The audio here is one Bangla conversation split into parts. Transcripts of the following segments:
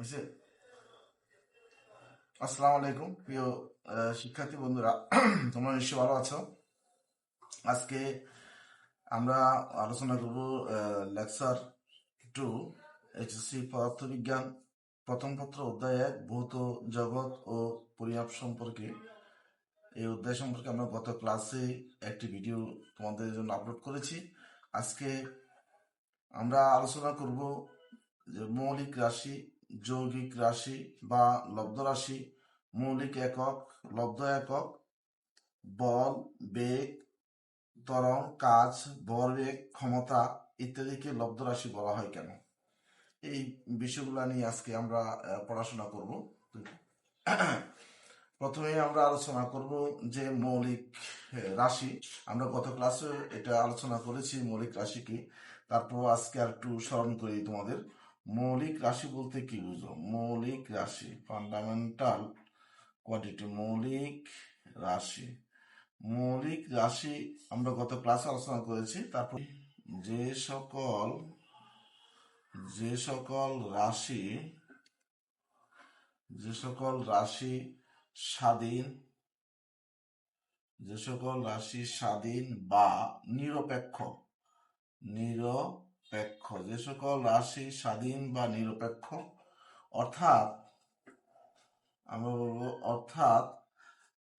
হয়েছে? আসসালামু আলাইকুম, প্রিয় শিক্ষার্থী বন্ধুরা। তোমরা নিশ্চয়ই ভালো আছো? আজকে আমরা আলোচনা করব লেকচার টু, এইচএসসি পদার্থবিজ্ঞান, প্রথম পত্র, অধ্যায় এক, ভৌত জগৎ ও পরিমাপ সম্পর্কে। এই অধ্যায় সম্পর্কে আমরা গত ক্লাসে একটি ভিডিও তোমাদের জন্য আপলোড করেছি। আজকে আমরা আলোচনা করব যে মৌলিক রাশি যৌগিক রাশি বা লব্ধ রাশি, মৌলিক একক, লব্ধ একক, বল, বেগ ত্বরণ কাজ ভরবেগ ক্ষমতা ইত্যাদিকে লব্ধ রাশি বলা হয় কেন? এই বিষয়গুলো নিয়ে আজকে আমরা পড়াশোনা করব। প্রথমে আমরা আলোচনা করব যে মৌলিক রাশি। আমরা গত ক্লাসে এটা আলোচনা করেছি মৌলিক রাশি কি তারপর আজকে আর একটু স্মরণ করি তোমাদের। মৌলিক রাশি বলতে কি বুঝো মৌলিক রাশি ফান্ডামেন্টাল কোয়ান্টিটি মৌলিক রাশি। মৌলিক রাশি আমরা গত ক্লাসে আলোচনা করেছি, তারপর যে সকল যে সকল রাশি, যে সকল রাশি স্বাধীন, যে সকল রাশি স্বাধীন বা নিরপেক্ষ নিরপেক্ষ যে সকল রাশি স্বাধীন বা নিরপেক্ষ, অর্থাৎ আমরা বলব, অর্থাৎ,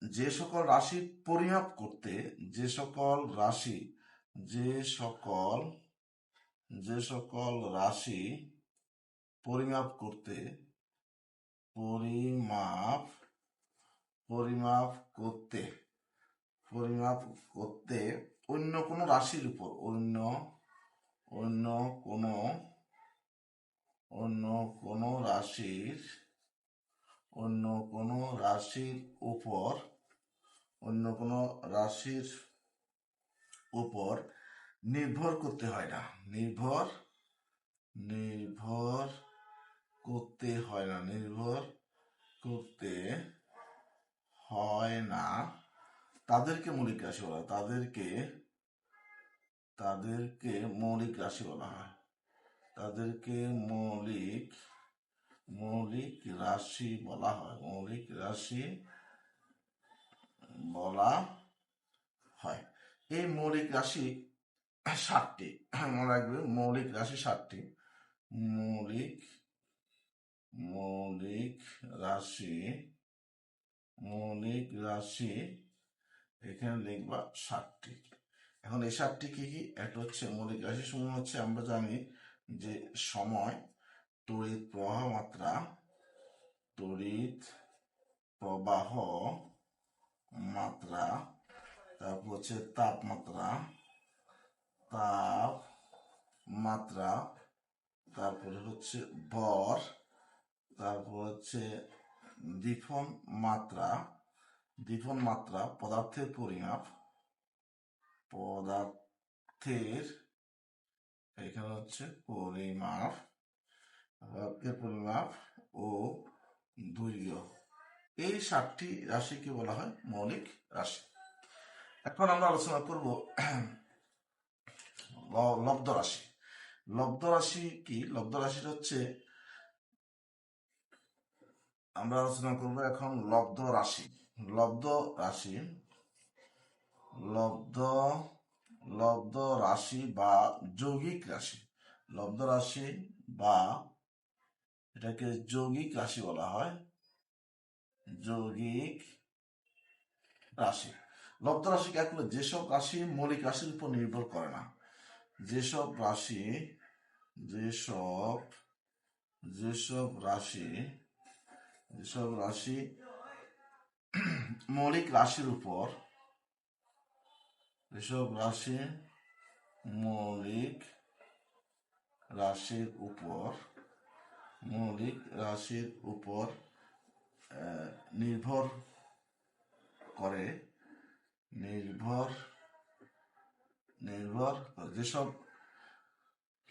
যে সকল রাশি পরিমাপ করতে, যে সকল রাশি, যে সকল যে সকল রাশি পরিমাপ করতে, পরিমাপ পরিমাপ করতে পরিমাপ করতে অন্য কোনো রাশির উপর, অন্য অন্য কোনো অন্য কোনো রাশির, অন্য কোনো রাশির উপর, অন্য কোনো রাশির উপর নির্ভর করতে হয় না। নির্ভর নির্ভর করতে হয় না। নির্ভর করতে হয় না। তাদেরকে মৌলিক রাশি বলা তাদেরকে তাদেরকে মৌলিক রাশি বলা হয়। তাদেরকে মৌলিক মৌলিক রাশি বলা হয়। মৌলিক রাশি বলা হয়। এই মৌলিক রাশি সাতটি। মনে রাখবে, মৌলিক রাশি সাতটি। মৌলিক মৌলিক রাশি মৌলিক রাশি, এখানে লিখবা ষাটটি এখন এই ষাটটি কি কি? একটা হচ্ছে মৌলিক রাশি সমূহ হচ্ছে আমরা জানি যে সময়, তড়িৎ প্রবাহ মাত্রা তড়িৎ প্রবাহ মাত্রা, তারপর হচ্ছে তাপমাত্রা তাপ মাত্রা তারপরে হচ্ছে ভর, তারপর হচ্ছে দীপন মাত্রা দীপন মাত্রা, পদার্থের পরিমাপ পদার্থের, এখানে হচ্ছে পরিমাপ পদার্থের পরিমাপ ও দৈর্ঘ্য। এই সাতটি রাশিকে বলা হয় মৌলিক রাশি। এখন আমরা আলোচনা করব লব্ধ রাশি। লব্ধ রাশি কি? লব্ধ রাশিটা হচ্ছে আমরা আলোচনা করব এখন লব্ধ রাশি। লব্ধ রাশি লব্ধ লব্ধ রাশি বা যৌগিক রাশি। লব্ধ রাশি বা এটাকে যৌগিক রাশি বলা হয়। যৌগিক রাশি। লব্ধ রাশি হলো যেসব রাশি মৌলিক রাশির উপর নির্ভর করে না? যেসব রাশি, যেসব যেসব রাশি যেসব রাশি মৌলিক রাশির উপর যেসব রাশি মৌলিক রাশির উপর, মৌলিক রাশির উপর নির্ভর করে, নির্ভর নির্ভর যেসব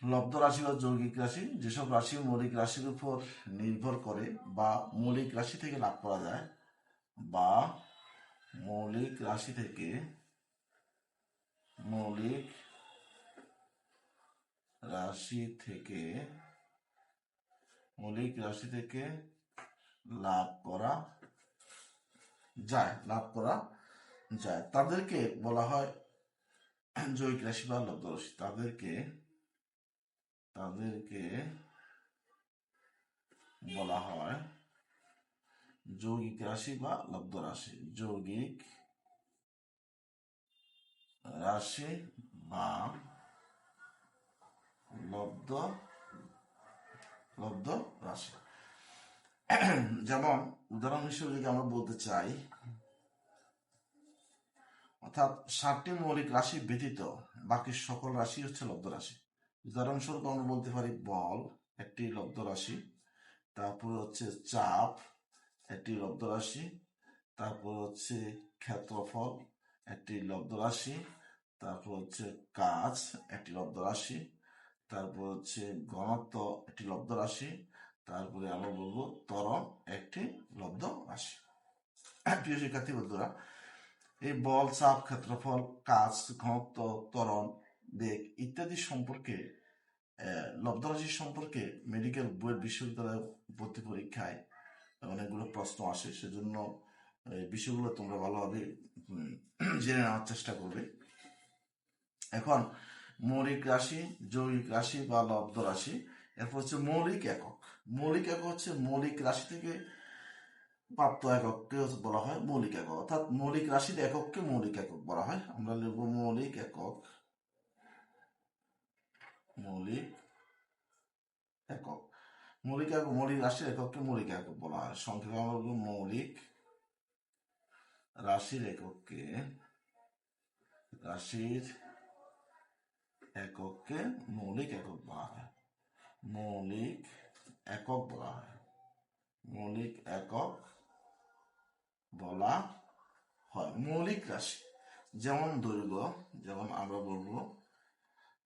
লব্ধ রাশি বা যৌগিক রাশি, যেসব রাশি মৌলিক রাশির উপর নির্ভর করে বা মৌলিক রাশি থেকে লাভ করা যায় বা মৌলিক রাশি থেকে মৌলিক রাশি থেকে, মৌলিক রাশি থেকে লাভ করা যায়, লাভ করা যায়। তাদেরকে বলা হয় জৈবিক রাশি বা লব্ধ রাশি। তাদেরকে তাদেরকে বলা হয় যৌগিক রাশি বা লব্ধ রাশি। যৌগিক রাশি বা লব্ধ লব্ধ রাশি। যেমন উদাহরণ হিসেবে যদি আমরা বলতে চাই, অর্থাৎ ষাটটি মৌলিক রাশি ব্যতীত বাকি সকল রাশি হচ্ছে লব্ধ রাশি। উদাহরণস্বরূপ আমরা বলতে পারি বল, একটি লব্ধ রাশি, তারপর হচ্ছে চাপ, একটি লব্ধ রাশি, তারপর হচ্ছে ক্ষেত্রফল একটি লব্ধ রাশি, তারপর হচ্ছে কাজ একটি লব্ধ রাশি, তারপর হচ্ছে ঘনত্ব একটি লব্ধ রাশি, তারপরে আমরা বলব ত্বরণ একটি লব্ধ রাশি। প্রিয় শিক্ষার্থী বন্ধুরা, এই বল, চাপ, ক্ষেত্রফল, কাজ, ঘনত্ব, ত্বরণ, বেগ ইত্যাদি সম্পর্কে লব্ধ রাশি সম্পর্কে মেডিকেল বইয়ের বিশ্ববিদ্যালয়ের ভর্তি পরীক্ষায় অনেকগুলো প্রশ্ন আসে। সেজন্য এই বিষয়গুলো তোমরা ভালোভাবে জেনে নেওয়ার চেষ্টা করবে। এখন, মৌলিক রাশি, যৌগিক রাশি বা লব্ধ রাশি, এরপর হচ্ছে মৌলিক একক। মৌলিক একক হচ্ছে মৌলিক রাশি থেকে প্রাপ্ত একককে বলা হয় মৌলিক একক। অর্থাৎ মৌলিক রাশির একককে মৌলিক একক বলা হয়। আমরা লিখব মৌলিক একক। মৌলিক একক। মৌলিক একক, মৌলিক রাশির একককে মৌলিক একক বলা হয়। সংক্ষেপে আমরা মৌলিক রাশির একককে রাশির একককে মৌলিক একক বলা হয় মৌলিক একক বলা হয়, মৌলিক একক বলা হয়, মৌলিক রাশি। যেমন দৈর্ঘ্য, যেমন আমরা বলব,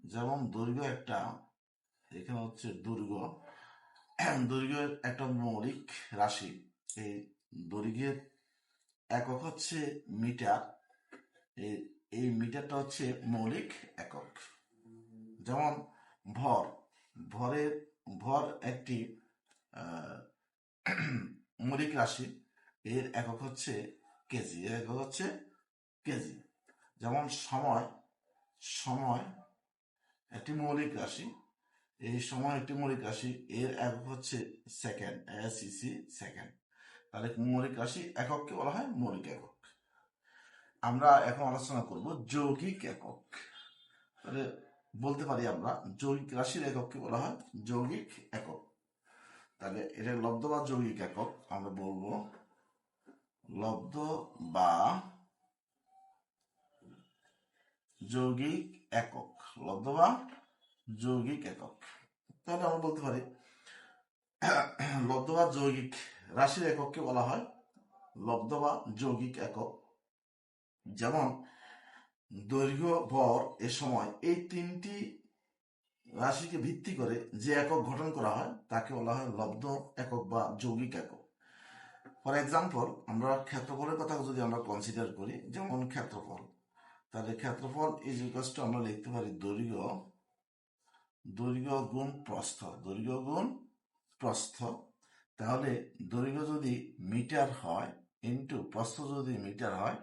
যেমন দৈর্ঘ্য একটা, এখানে হচ্ছে দৈর্ঘ্য। দৈর্ঘ্যের একটা মৌলিক রাশি, এই দৈর্ঘ্যের একক হচ্ছে মিটার। এই মিটারটা হচ্ছে মৌলিক একক। যেমন ভর, ভরের, ভর একটি মৌলিক রাশি, এর একক হচ্ছে কেজি, এর একক হচ্ছে কেজি। যেমন সময় সময় একটি মৌলিক রাশি, এই সময় একটি মৌলিক রাশি, এর একক হচ্ছে সেকেন্ড এস সি সেকেন্ড। তাহলে মৌলিক রাশি একককে বলা হয় মৌলিক একক। আমরা এখন আলোচনা করব যৌগিক একক। তাহলে বলতে পারি আমরা যৌগিক রাশির একককে বলা হয় যৌগিক একক। তাহলে এটা লব্ধ বা যৌগিক একক আমরা বলব। লব্ধ বা যৌগিক একক। লব্ধ বা যৌগিক একক। তাহলে আমরা বলতে পারি, লব্ধ বা যৌগিক রাশির একককে বলা হয় লব্ধ বা যৌগিক একক। যেমন, দৈর্ঘ্য, ভর এ সময় এই তিনটি রাশিকে ভিত্তি করে যে একক গঠন করা হয়, তাকে বলা হয় লব্ধ একক বা যৌগিক একক। ফর এক্সাম্পল আমরা ক্ষেত্রফলের কথা যদি আমরা কনসিডার করি, যেমন ক্ষেত্রফল, তাহলে ক্ষেত্রফল ইজ ইকুয়াস টু আমরা লিখতে পারি দৈর্ঘ্য দৈর্ঘ্য গুণ প্রস্থ, দৈর্ঘ্য গুণ প্রস্থ। তাহলে দৈর্ঘ্য যদি মিটার হয় ইন্টু প্রস্থ যদি মিটার হয়,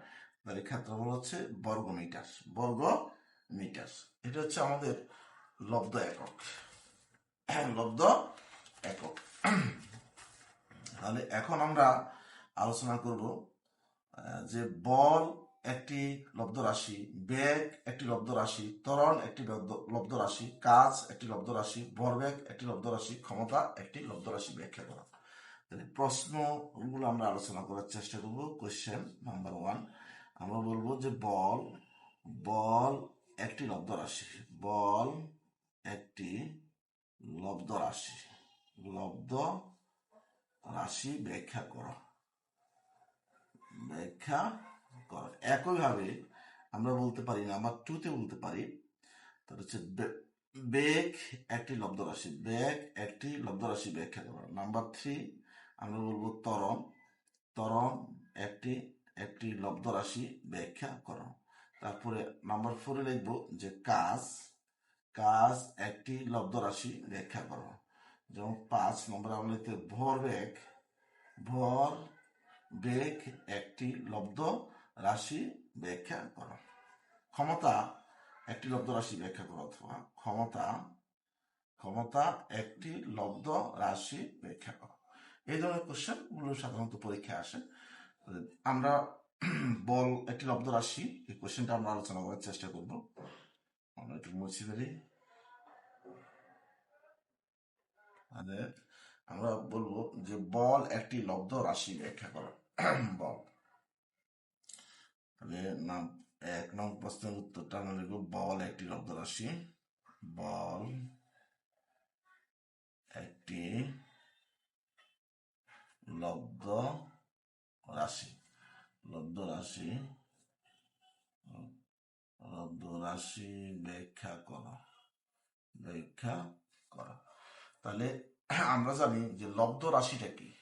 তাহলে ক্ষেত্রফল হচ্ছে বর্গ মিটার বর্গ মিটার। এটা হচ্ছে আমাদের লব্ধ একক। লব্ধ একক। তাহলে এখন আমরা আলোচনা করব যে বল একটি লব্ধ রাশি, বেগ একটি লব্ধ রাশি, ত্বরণ একটি লব্ধ- রাশি, কাজ একটি লব্ধ রাশি, ভরবেগ একটি লব্ধ রাশি, ক্ষমতা একটি লব্ধ রাশি, ব্যাখ্যা করা। তাহলে প্রশ্নগুলো আমরা আলোচনা করার চেষ্টা করব। কোশ্চেন নাম্বার ওয়ান আমরা বলব যে বল বল একটি লব্ধ রাশি। বল একটি লব্ধ রাশি। লব্ধ রাশি ব্যাখ্যা করো। ব্যাখ্যা করো। একইভাবে আমরা বলতে পারি নাম্বার টুতে বলতে পারি। তার হচ্ছে বেগ একটি লব্ধ রাশি। বেগ একটি লব্ধ রাশি ব্যাখ্যা করো। নাম্বার থ্রি আমরা বলব ত্বরণ। ত্বরণ একটি একটি লব্ধ রাশি ব্যাখ্যা করো। তারপরে নাম্বার ফোরে লিখব যে কাজ কাজ একটি লব্ধ রাশি ব্যাখ্যা করো। যেমন পাঁচ নম্বর আমরা ভর বেগ ভর বেগ একটি লব্ধ রাশি ব্যাখ্যা করো। ক্ষমতা একটি লব্ধ রাশি ব্যাখ্যা করো অথবা ক্ষমতা ক্ষমতা একটি লব্ধ রাশি ব্যাখ্যা করো। এই ধরনের কোশ্চেনগুলো সাধারণত পরীক্ষায় আসে। আমরা বল একটি লব্ধ রাশি, এই কোশ্চেনটা আমরা আলোচনা করার চেষ্টা করব। আমরা একটু মুছে ফেলি। মানে আমরা বলব যে বল একটি লব্ধ রাশি ব্যাখ্যা করো। বল। তাহলে নাম এক, নং প্রশ্নের উত্তরটা আমরা লিখব, বল একটি লব্ধ রাশি। বল একটি লব্ধ রাশি। লব্ধ রাশি লব্ধ রাশি ব্যাখ্যা করো। ব্যাখ্যা করো। তাহলে আমরা জানি যে লব্ধ রাশিটা কি?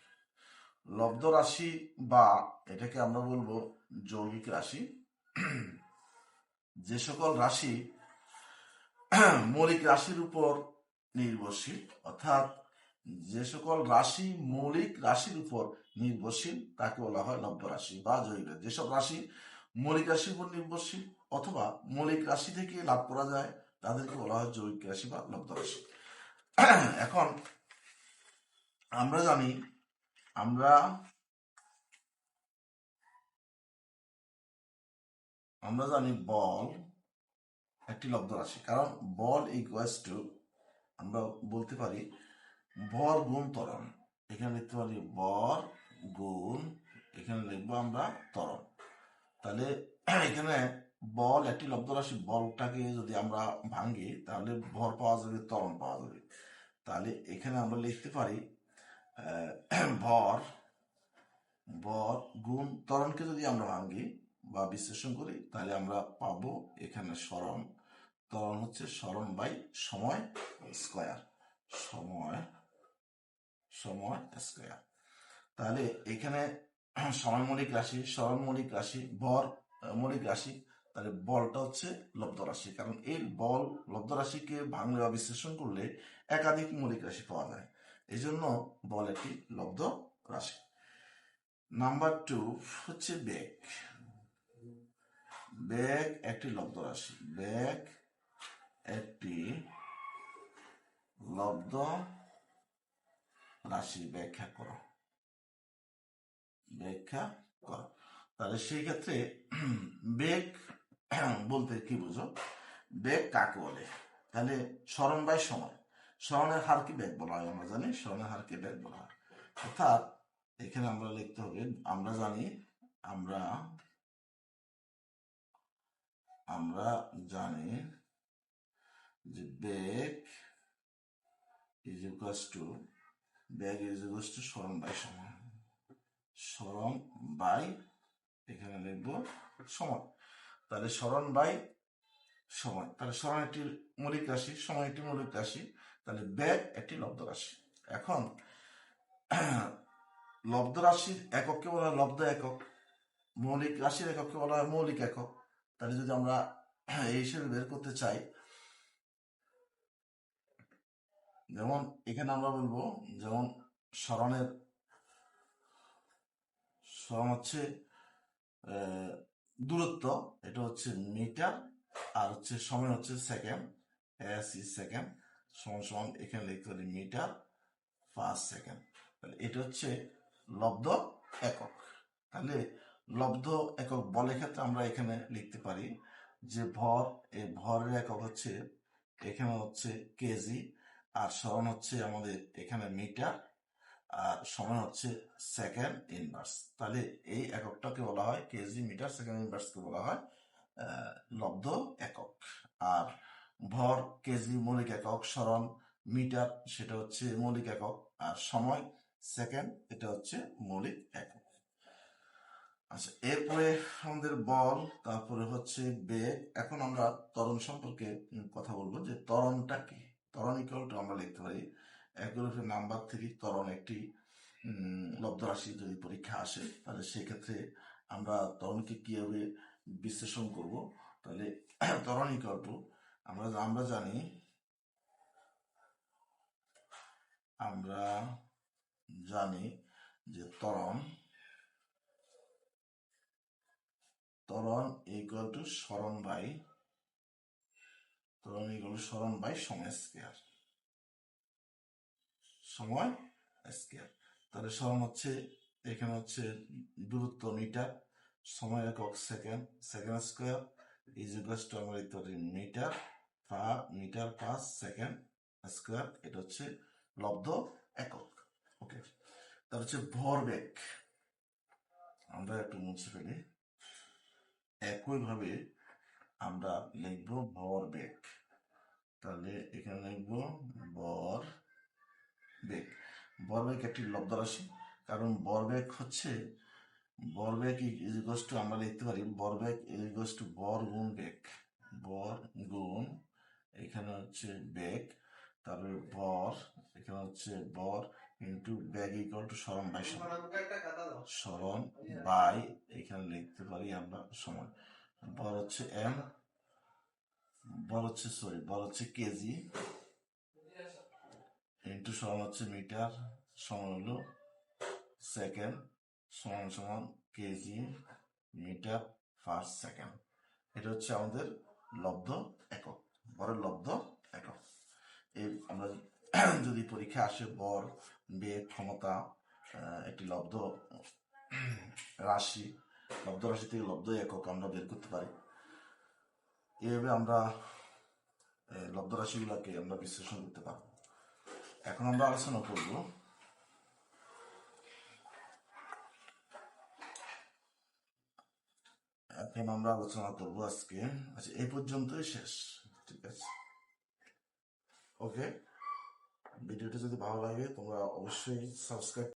লব্ধ রাশি বা এটাকে আমরা বলব যৌগিক রাশি। যে সকল রাশি মৌলিক রাশির উপর নির্ভরশীল, অর্থাৎ যে সকল রাশি মৌলিক রাশির উপর নির্ভরশীল, তাকে বলা হয় লব্ধ রাশি বা জৈব যেসব রাশি মৌলিক রাশির উপর নির্ভরশীল অথবা মৌলিক রাশি থেকে লাভ করা যায়, তাদেরকে বলা হয় জৈবিক রাশি বা লব্ধ রাশি। এখন আমরা জানি, আমরা আমরা জানি বল একটি লব্ধ রাশি। কারণ বল ইকুয়ালস টু আমরা বলতে পারি ভর গুণ ত্বরণ। এখানে লিখতে পারি বর গুণ, এখানে লিখব আমরা ত্বরণ। তাহলে এখানে বল, একটি লব্ধ রাশি বলটাকে যদি আমরা ভাঙি তাহলে ভর পাওয়া যাবে, ত্বরণ পাওয়া যাবে। তাহলে এখানে আমরা লিখতে পারি ভর বর গুণ, ত্বরণকে যদি আমরা ভাঙি বা বিশ্লেষণ করি, তাহলে আমরা পাবো এখানে স্মরণ। ত্বরণ হচ্ছে স্মরণ বাই সময় স্কয়ার। সময় সময় স্কয়ার তাহলে এখানে সময় মৌলিক রাশি স্মরণ মৌলিক রাশি ভর মৌলিক রাশি, তাহলে বলটা হচ্ছে লব্ধ রাশি। কারণ এই বল লব্ধ রাশিকে ভাঙলে বা বিশ্লেষণ করলে একাধিক মৌলিক রাশি পাওয়া যায়। এই জন্য বল একটি লব্ধ রাশি। নাম্বার টু হচ্ছে বেগ। বেগ একটি লব্ধ রাশি। বেগ একটি লব্ধ রাশি ব্যাখ্যা করো। ব্যাখ্যা করো। তাহলে সেই ক্ষেত্রে বেগ বলতে কি বুঝো? বেগ কাকে বলে? তাহলে স্মরণ বাই সময়। স্মরণের হারকে বেগ বলা হয় আমরা জানি? স্মরণের হারকে বেগ বলা হয়? অর্থাৎ এখানে আমরা লিখতে হবে, আমরা জানি, আমরা আমরা জানি যে বেগ ইজ ইকুয়ালস টু বেগ ইজ ইকুয়ালস টু স্মরণ বাই সময়। স্মরণ বাই, এখানে লিখব সময়। তাহলে স্মরণ বাই সময়। তাহলে স্মরণ একটি মৌলিক রাশি, সময় একটি মৌলিক রাশি। তাহলে বেগ একটি লব্ধ রাশি। এখন, লব্ধ রাশির একককে বলা হয় লব্ধ একক। মৌলিক রাশির একককে বলা হয় মৌলিক একক। তাহলে যদি আমরা এই হিসেবে বের করতে চাই যেমন এখানে আমরা বলব, যেমন স্মরণের, স্মরণ হচ্ছে দূরত্ব, এটা হচ্ছে মিটার, আর হচ্ছে সময় হচ্ছে সেকেন্ড, এস ইজ সেকেন্ড, সমান সমান এখানে লিখতে পারি মিটার পাঁচ সেকেন্ড। তাহলে এটা হচ্ছে লব্ধ একক। তাহলে লব্ধ একক বলের ক্ষেত্রে আমরা এখানে লিখতে পারি যে ভর, এই ভরের একক হচ্ছে, এখানে হচ্ছে কেজি আর স্মরণ হচ্ছে আমাদের এখানে মিটার, আর সময় হচ্ছে সেকেন্ড ইনভার্স। তাহলে এই এককটাকে বলা হয় কেজি মিটার, সেকেন্ড ইনভার্সকে বলা হয় লব্ধ একক। আর ভর কেজি মৌলিক একক, স্মরণ মিটার সেটা হচ্ছে মৌলিক একক, আর সময় সেকেন্ড, এটা হচ্ছে মৌলিক একক। আচ্ছা এরপরে আমাদের বল, তারপরে হচ্ছে বেগ। এখন আমরা ত্বরণ সম্পর্কে কথা বলব যে ত্বরণটা কি? ত্বরণ আমরা লিখতে পারি। একগুলোর নাম্বার থেকে ত্বরণ একটি লব্ধ রাশি যদি পরীক্ষা আসে, তাহলে সেক্ষেত্রে আমরা ত্বরণকে কীভাবে বিশ্লেষণ করব? তাহলে ত্বরণ আমরা আমরা জানি আমরা জানি যে ত্বরণ ত্বরণ ইকুয়াল টু সরণ বাই ত্বরণ ইকুয়াল টু সরণ বাই সময় স্কোয়ার সময় স্কোয়ার তাহলে সরণ হচ্ছে, এখানে হচ্ছে দূরত্ব মিটার, সময় একক second second square is equal to আমরা পারি মিটার পা মিটার পাস সেকেন্ড স্কোয়ার এটা হচ্ছে লব্ধ একক। ওকে তার হচ্ছে ভরবেগ আমরা একটু মুছে ফেলি। একইভাবে আমরা লিখব ভরবেগ তাহলে এখানে লিখব বর বেগ। বরবেগ একটি লব্ধ রাশি কারণ বরবেগ হচ্ছে বর বরবেগ ইজিগস টু আমরা লিখতে পারি বর বরবেগ ইজিগস টু বর গুণ বেগ। বর গুণ এখানে হচ্ছে বেগ তারপরে বর এখানে হচ্ছে বর ইন্টু ব্যাগ ইকুয়াল টু সরণ বাই সময় সরণ বাই এখানে লিখতে পারি আমরা সময় বর হচ্ছে এম বর হচ্ছে সরি বর হচ্ছে কেজি ইন্টু সমান হচ্ছে মিটার সমান হলো সেকেন্ড সমান সমান কেজি মিটার ফার্স্ট সেকেন্ড এটা হচ্ছে আমাদের লব্ধ একক বরের লব্ধ একক এই আমরা যদি পরীক্ষা আসে, বর বেগ ক্ষমতা একটি লব্ধ রাশি লব্ধ রাশি থেকে লব্ধ একক আমরা বের করতে পারি। এইভাবে আমরা লব্ধ রাশিগুলোকে আমরা বিশ্লেষণ করতে পারব। এখন আমরা আলোচনা করব এখন আমরা আলোচনা করব আজকে আচ্ছা এই পর্যন্তই শেষ, ঠিক আছে? ওকে ভিডিওটি যদি ভালো লাগে, তোমরা অবশ্যই সাবস্ক্রাইব